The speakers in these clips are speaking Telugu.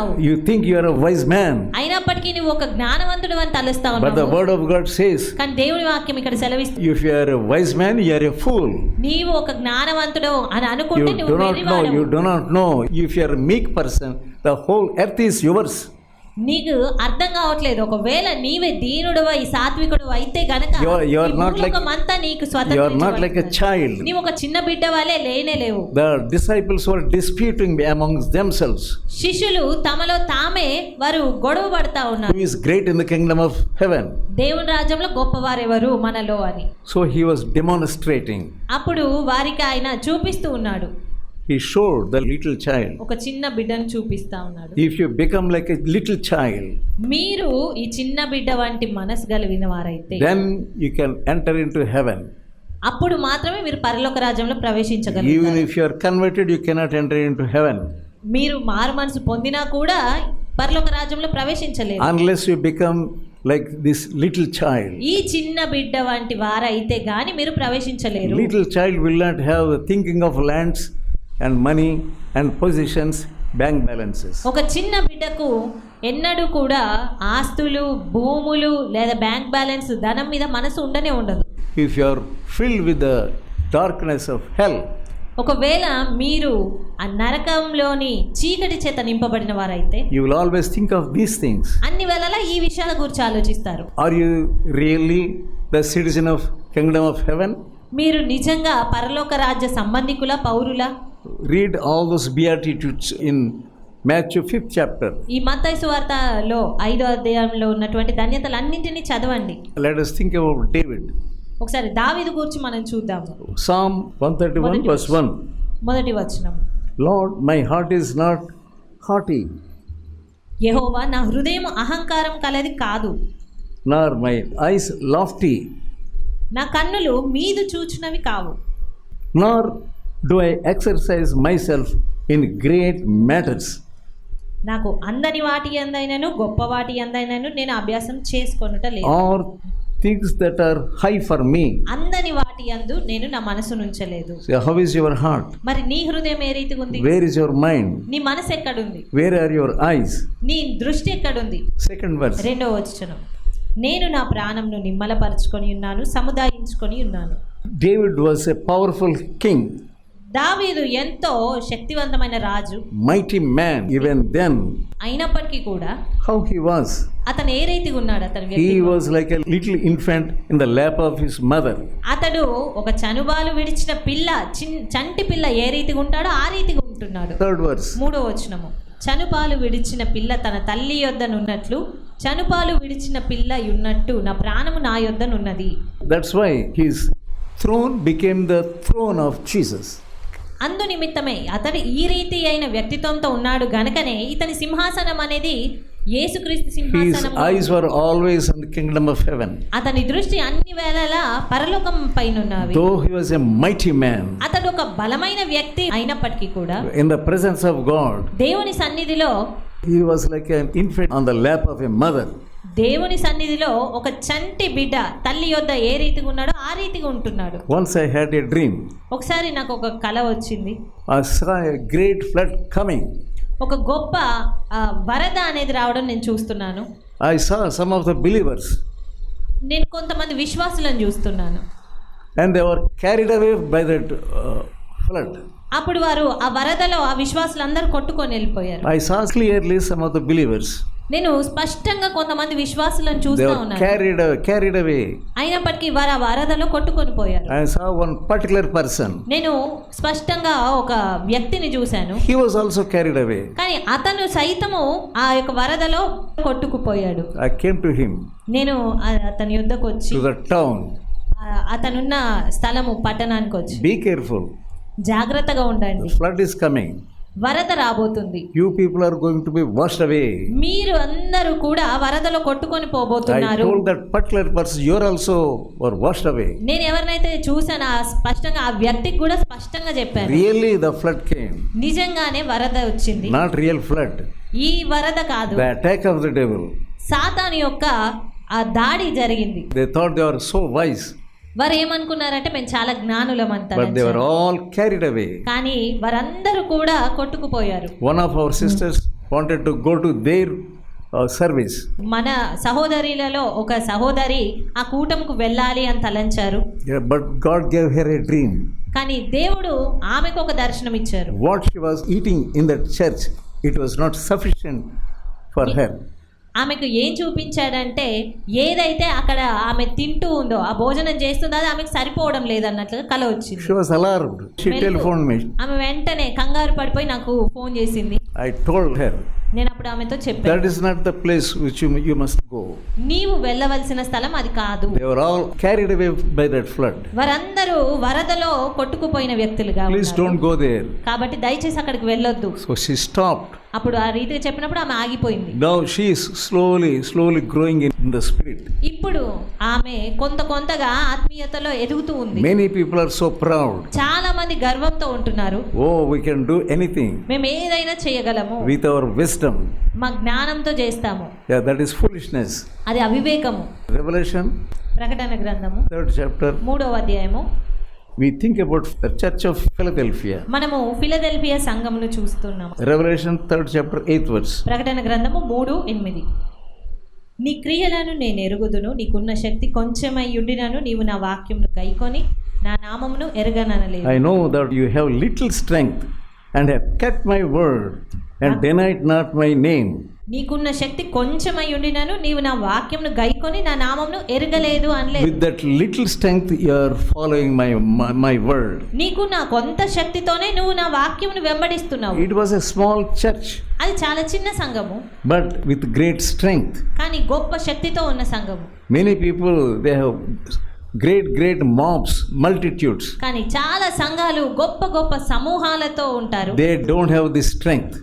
అనుకుంటున్నావు you think you are a wise man అయినప్పటికీ నువ్వు ఒక జ్ఞానవంతుడు అని తలుస్తావు అన్నమాట but the word of God says కానీ దేవుని వాక్యం ఇక్కడ సెలవిస్తుంది. If you are a wise man you are a fool నీవు ఒక జ్ఞానవంతుడు అని అనుకుంటే నువ్వు వెర్రివాడు you do not know if you are a meek person the whole earth is yours నీకు అర్థం కావట్లేదు. ఒకవేళ నీవే దీనుడవ ఈ సాత్వికుడు అయితే గనక అంతా నీకు స్వతంత్ర యువర్ నాట్ ఒక చిన్న బిడ్డ వాళ్ళే లేనే లేవు. The disciples disputing among themselves శిష్యులు తమలో తామే వారు గొడవ పడతా ఉన్నారు. Who great in kingdom of heaven దేవుని రాజ్యంలో గొప్పవారు ఎవరు మనలో అని. సో హీ వాస్ డెమోనిస్ట్రేటింగ్ అప్పుడు వారికి ఆయన చూపిస్తూ ఉన్నాడు. He showed the little child. ఒక చిన్న బిడ్డను చూపిస్తా ఉన్నాడు If you become like a little child, మీరు ఈ చిన్న బిడ్డ వంటి మనసు కలిగిన వారైతే then you can enter into heaven. అప్పుడు మాత్రమే మీరు పరలోక రాజ్యంలో Even ప్రవేశించగలుగుతారు if you are converted, you cannot enter into heaven మీరు మారు మనసు పొందినా కూడా పరలోక రాజ్యంలో ప్రవేశించలేరు unless you become like this little child. ఈ చిన్న బిడ్డ వంటి వారైతే గాని మీరు ప్రవేశించలేరు Little child will not have the thinking of and money and positions, bank balances. ఒక చిన్న బిడ్డకు ఎన్నడూ కూడా ఆస్తులు భూములు లేదా బ్యాంక్ బ్యాలెన్స్ ధనం మీద మనసు ఉండనే ఉండదు If you are filled with the darkness of hell, ఒకవేళ మీరు ఆ నరకంలోని చీకటి చేత నింపబడిన వారైతే you will always think of these things. అన్ని వేళలా ఈ విషయాల గురించి ఆలోచిస్తారు Are you really the citizen of kingdom of heaven? మీరు నిజంగా పరలోక రాజ్య సంబంధికుల పౌరుల read all those beatitudes in Matthew fifth chapter ఈ మతాయి సువార్తలో ఐదో అధ్యాయంలో ఉన్నటువంటి ధన్యతలు అన్నింటినీ చదవండి. Let us think about David ఒకసారి దావీదు గురించి మనం చూద్దాం. సామ్ 131 వర్స్ 1 మొదటి వచనం. Lord my heart is not haughty యెహోవా నా హృదయం అహంకారం కలది కాదు. నార్ మై ఐస్ లాఫ్టీ నా కన్నులు మీదు చూచినవి కావు. Nor do I exercise myself in great matters నాకు అందని వాటి ఎందైనాను గొప్ప వాటి ఎందైనాను నేను అభ్యాసం చేసుకొనుట లేదు. Or things that are high for me అందని వాటి యందు నేను నా మనసు నుంచలేదు. హౌ ఇస్ యువర్ హార్ట్ మరి నీ హృదయం ఏ రీతి ఉంది? వేర్ ఇస్ యువర్ మైండ్ నీ మనసు ఎక్కడ ఉంది వేర్ ఆర్ యువర్ ఐస్ నీ దృష్టి ఎక్కడ ఉంది సెకండ్ వర్స్ రెండో వచనం. నేను నా ప్రాణంను నిమ్మలపరుచుకొని ఉన్నాను సముదాయించుకొని ఉన్నాను. David was a powerful king దావీదు ఎంతో శక్తివంతమైన రాజు mighty man. Even then, అయినప్పటికీ కూడా how he was? అతను ఏ రీతిగా ఉన్నాడు అతని వ్యక్తి was like a little infant in the lap of his mother. అతడు ఒక చనుబాలు విడిచిన పిల్ల చంటి పిల్ల ఏ రీతిగా ఉంటాడో ఆ రీతిగా ఉంటున్నాడు Third verse. మూడో వచనము చనుపాలు విడిచిన పిల్ల తన తల్లి యొద్దనున్నట్లు చనుపాలు విడిచిన పిల్ల ఉన్నట్టు నా ప్రాణము నా యొద్దనున్నది That's why his throne became the throne of Jesus. అందు నిమిత్తమే అతడు ఈ రీతి అయిన వ్యక్తిత్వంతో ఉన్నాడు గనకనే ఇతని సింహాసనం అనేది యేసుక్రీస్తు సింహాసనం eyes were always in kingdom అతని దృష్టి అన్ని వేళలా పరలోకం పైన ఉన్నది దో ఎ మైటీ మ్యాన్ అతడు ఒక బలమైన వ్యక్తి అయినప్పటికీ కూడా in the presence of God దేవుని సన్నిధిలో he was like on the lap of a mother దేవుని సన్నిధిలో ఒక చంటి బిడ్డ తల్లి యొద్ద ఏ రీతిగా ఉన్నాడో ఆ రీతిగా ఉంటున్నాడు Once I had a dream. ఒకసారి నాకు ఒక కళ వచ్చింది great flood coming. ఒక గొప్ప వరద అనేది రావడం నేను చూస్తున్నాను I saw some of the believers నేను కొంతమంది విశ్వాసులను చూస్తున్నాను and they were carried away by that uh, flood. అప్పుడు వారు ఆ వరదలో ఆ విశ్వాసులందరూ కొట్టుకొని వెళ్ళిపోయారు I saw clearly some of the believers. నేను స్పష్టంగా కొంతమంది విశ్వాసులను చూస్తూ ఉన్నాను away- carried away. అయినప్పటికీ వారు ఆ వరదలో కొట్టుకొని పోయారు I saw one particular person. నేను స్పష్టంగా ఒక వ్యక్తిని చూశాను He was also carried away. కానీ అతను సైతము ఆ యొక్క వరదలో కొట్టుకుపోయాడు I came to him, నేను అతని యుద్ధకు వచ్చి the town. ఆ- అతనున్న స్థలము పట్టణానికి వచ్చి Be careful. జాగ్రత్తగా ఉండండి flood is coming. వరద రాబోతుంది. You people are going to be washed away మీరు అందరూ కూడా వరదలో కొట్టుకొని పోబోతున్నారు. I told that particular person you are also are washed away నేను ఎవరినైతే చూసానో స్పష్టంగా ఆ వ్యక్తికి కూడా స్పష్టంగా చెప్పాను. రియల్లీ ద ఫ్లడ్ కేమ్ నిజంగానే వరద వచ్చింది. నాట్ రియల్ ఫ్లడ్ ఈ వరద కాదు. The attack of the devil సాతాను యొక్క ఆ దాడి జరిగింది. They thought they are so wise వారు ఏమనుకున్నారంటే మేము చాలా జ్ఞానులం అంతా కానీ వారందరూ కూడా కొట్టుకుపోయారు. One of our sisters wanted to go to there service మన సహోదరిలలో ఒక సహోదరి ఆ కూటమికి వెళ్ళాలి అని తలంచారు. God gave her a dream కానీ దేవుడు ఆమెకు ఒక దర్శనం ఇచ్చారు. What she was eating in that church it was not sufficient for her ఆమెకు ఏం చూపించాడంటే ఏదైతే అక్కడ ఆమె తింటూ ఉందో ఆ భోజనం చేస్తుందో అది ఆమెకు సరిపోవడం లేదన్నట్లుగా కల వచ్చింది. ఆమె వెంటనే కంగారు పడిపోయి నాకు ఫోన్ చేసింది. ఐ టోల్డ్ హెర్ నేను అప్పుడు ఆమెతో చెప్పాను. That is not the place which you must go నీవు వెళ్ళవలసిన స్థలం అది కాదు. They were all carried away by that flood వారందరూ వరదలో కొట్టుకుపోయిన వ్యక్తులుగా ప్లీజ్ డోంట్ గో దేర్ కాబట్టి దయచేసి అక్కడికి వెళ్ళొద్దు. సో షీ స్టాప్డ్ అప్పుడు ఆ రీతిగా చెప్పినప్పుడు ఆమె ఆగిపోయింది. Now she is slowly slowly growing in the spirit ఇప్పుడు ఆమె కొంత కొంతగా ఆత్మీయతలో ఎదుగుతూ ఉంది. Many people are so proud చాలా మంది గర్వంతో ఉంటున్నారు Oh, we can do anything మేము ఏదైనా చేయగలము with our wisdom. మా జ్ఞానంతో చేస్తాము Yeah, that is foolishness. అది అవివేకము Revelation, ప్రకటన గ్రంథము third chapter, మూడవ అధ్యాయము we think about the church of Philadelphia. మనము ఫిలదెల్ఫియా సంఘమును చూస్తున్నాము Revelation, third chapter, eighth verse. ప్రకటన గ్రంథము మూడు ఎనిమిది నీ క్రియలను నేను ఎరుగుదును నీకున్న శక్తి కొంచెమై ఉండినను నీవు నా వాక్యమును గైకొని నా నామమును ఎరగననలేదు. I know that you have little strength and have kept my word and denied not my name నీకున్న శక్తి కొంచెం అయి ఉండినాను నీవు నా వాక్యంను గైకొని నా నామమును ఎరగలేదు అనలేదు. With that little strength you are following my my word నీకు నా కొంత శక్తితోనే నువ్వు నా వాక్యమును వెంబడిస్తున్నావు. It was a small church అది చాలా చిన్న సంఘము. బట్ విత్ గ్రేట్ స్ట్రెంగ్త్ కానీ గొప్ప శక్తితో ఉన్న సంఘము. Many people they have great great mobs multitudes కానీ చాలా సంఘాలు గొప్ప గొప్ప సమూహాలతో ఉంటారు. They don't have the strength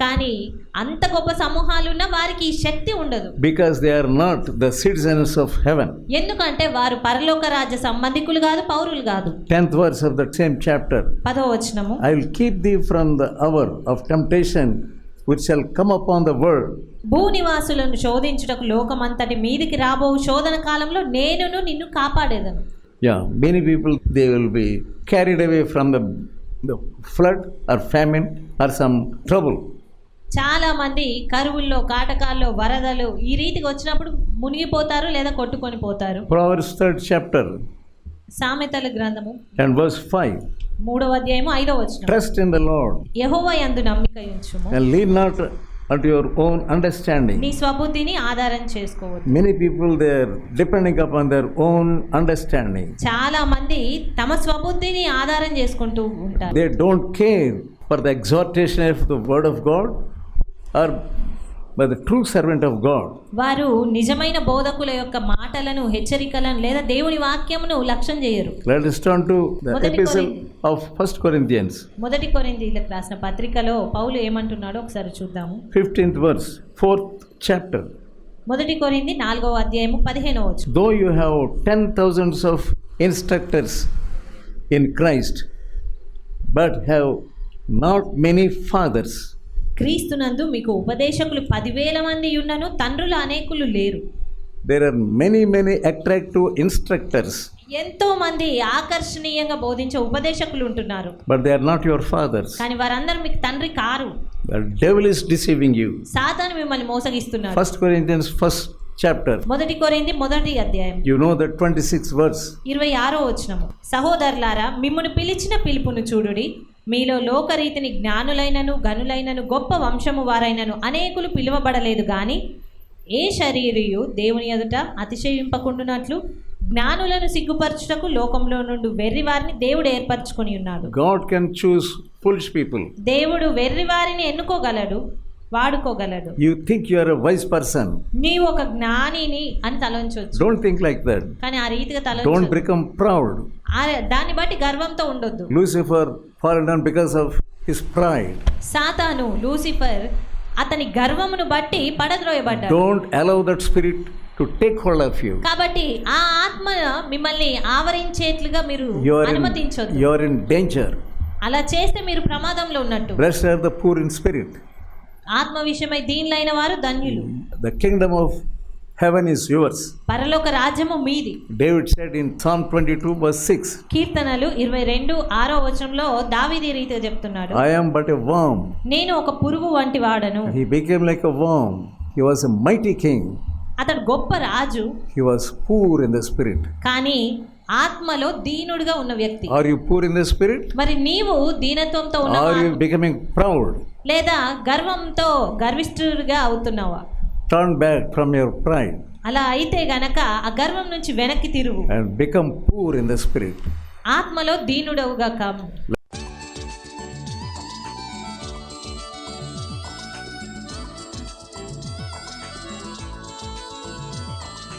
కానీ అంత గొప్ప సమూహాలు ఉన్న వారికి శక్తి ఉండదు. Because they are not the citizens of heaven ఎందుకంటే వారు పరలోక రాజ్య సంబంధికులు కాదు పౌరులు కాదు. 10th verse of that same chapter. పదో వచనము. I will keep thee from the hour of temptation which shall come upon the world. భూనివాసులను శోధించుటకు లోకమంతటి మీదికి రాబో శోధన కాలంలో నేనును నిన్ను కాపాడేదను Yeah, many people they will be carried away from the, the flood or famine or some trouble. చాలా మంది కరువుల్లో కాటకాల్లో వరదలు ఈ రీతికి వచ్చినప్పుడు మునిగిపోతారు లేదా కొట్టుకొని పోతారు Proverbs third chapter సామెతల గ్రంథము and verse five. మూడవ అధ్యాయము ఐదో వచనం Trust in the Lord యెహోవా యందు నమ్మిక ఉంచుము lean not unto your own understanding. నీ స్వబుద్ధిని ఆధారం చేసుకోవద్దు Many people they are depending upon their own understanding. చాలా మంది తమ స్వబుద్ధిని ఆధారం చేసుకుంటూ ఉంటారు They don't care for the exhortation of the word of God or by the true servant of God వారు నిజమైన బోధకుల యొక్క మాటలను హెచ్చరికలను లేదా దేవుని వాక్యమును లక్ష్యం చేయరు. లెట్ ఫస్ట్ కొరింథియన్స్ మొదటి కొరింథీయులకు రాసిన పత్రికలో పౌలు ఏమంటున్నాడో ఒకసారి చూద్దాము. 15th వర్స్ ఫోర్త్ చాప్టర్ మొదటి కొరింది నాలుగవ అధ్యాయము పదిహేను వచ్చు though you have ten thousands of instructors in Christ but have not many fathers క్రీస్తునందు మీకు ఉపదేశకులు పదివేల మంది ఉన్నను తండ్రులు అనేకులు లేరు there are many, many attractive instructors, ఎంతో మంది ఆకర్షణీయంగా బోధించే ఉపదేశకులు ఉంటున్నారు but they are not your fathers. కానీ వారందరూ మీకు తండ్రి కారు devil is deceiving you. సాతాను మిమ్మల్ని మోసగిస్తున్నారు First Corinthians, first chapter. మొదటి కొరింది మొదటి అధ్యాయం know the 26th verse. ఇరవై ఆరో వచనము సహోదరులారా మిమ్మును పిలిచిన పిలుపును చూడుడి మీలో లోకరీతిని జ్ఞానులైనను గనులైనను గొప్ప వంశము వారైనను అనేకులు పిలువబడలేదు గాని ఏ శరీరియు దేవుని ఎదుట అతిశయింపకుండునట్లు జ్ఞానులను సిగ్గుపరచుటకు లోకంలో నుండి వెర్రి వారిని దేవుడు ఏర్పరచుకొని ఉన్నాడు God can choose foolish people. దేవుడు వెర్రి వారిని ఎన్నుకోగలడు వాడుకోగలడు You think you are a wise person. నీవు ఒక జ్ఞానిని అని తలంచవచ్చు Don't think like that. కానీ ఆ రీతిగా Don't తలంచు become proud. దాన్ని బట్టి గర్వంతో ఉండొద్దు Lucifer fallen down because of his pride. సాతాను లూసిఫర్ అతని గర్వమును బట్టి పడద్రోయబడ్డాడు Don't allow that spirit to take hold of you. కాబట్టి ఆ ఆత్మ మిమ్మల్ని ఆవరించేట్లుగా మీరు అనుమతించొద్దు you are in danger. అలా చేస్తే మీరు ప్రమాదంలో ఉన్నట్టు Blessed are the poor in spirit. ఆత్మ విషయమై దీనిలైన వారు ధన్యులు The kingdom of heaven is yours. పరలోక రాజ్యము మీది David said in Psalm 22, verse 6, కీర్తనలు ఇరవై రెండు ఆరో వచనంలో దావీది రీతిగా చెప్తున్నాడు I am but a worm. నేను ఒక పురుగు వంటి వాడను He became like a worm. He was a mighty king. అతడు గొప్ప రాజు He was poor in the spirit. కానీ ఆత్మలో దీనుడుగా ఉన్న వ్యక్తి. Are you poor in the spirit మరి నీవు దీనత్వంతో ఉన్నావా ఆర్ యు బికమింగ్ ప్రౌడ్ లేదా గర్వంతో గర్విష్ఠుడిగా అవుతున్నావా? Turn back from your pride అలా అయితే గనక ఆ గర్వం నుంచి వెనక్కి తిరుగు. And become poor in the spirit ఆత్మలో దీనుడవుగా కాము.